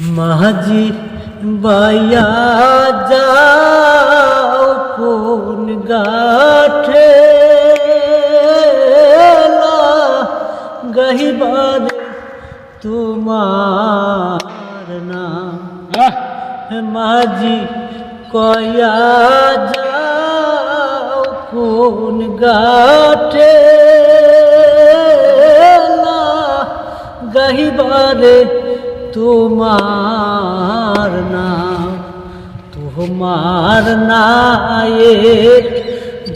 মাঝি বাইয়া যাও কোন গাঠে গহিবার তোমার নাম। মাঝি কয়া যাও কোন গাঠে গহিবারে তোমার নাম তোমার নায়ে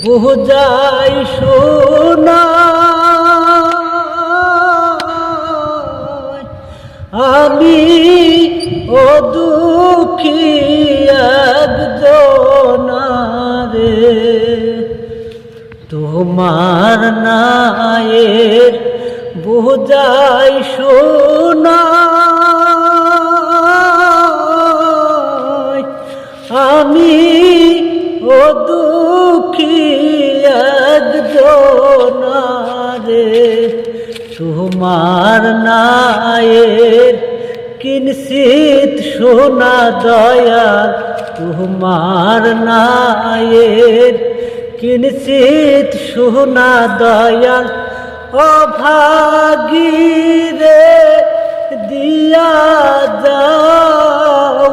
বুঝাই শোনা। আমি ও দুঃখী একজনারে তোমার নায়ের বুঝাই শোনা। আমি ও দুঃখী তোমার নায়ের কিনসিত সোনা দয়াল তোমার নায়ের কিনসিত সোনা দয়াল অভাগীরে দিয়া যাও।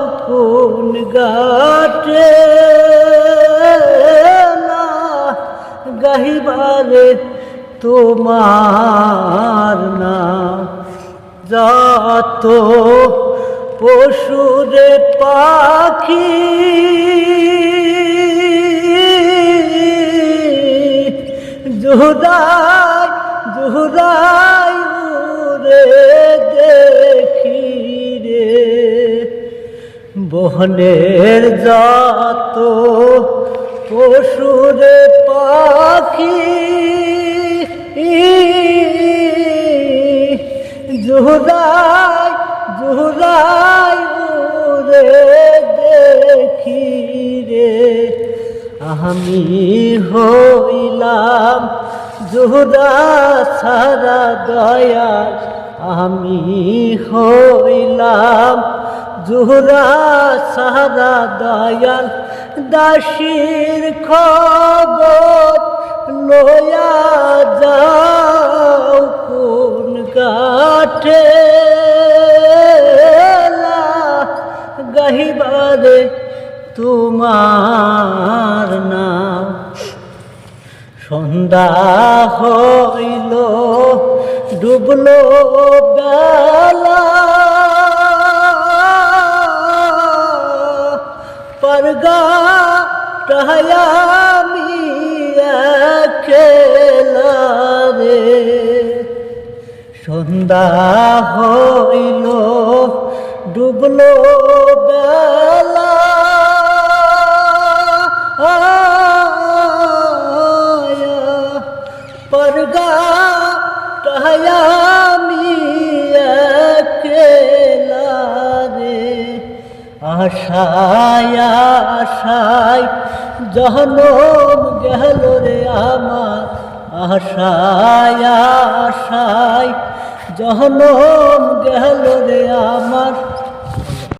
গাহিবারে তোমার নাম যত পশুরে পাখি জুদাই জুদাই উরে দেখি রে। বহনের যত পশুরে আমি হইলাম জুদা সারা দয়াল। আমি হইলাম জুহরা সারা দয়াল। দাসির খবর লয়া যাও কোন গাঠে গাহিবারে তোমার সন্ধ্যা হইল ডুবলো বেলা। পরগা টহয়ামি খেলা রে। সন্ধ্যা হইল ডুবলো বেলা। পরগা টহয়ামি খেলা রে আশায় আশায় জহনম গেল রে আমার আশায় আশায় জহনম গেল রে আমার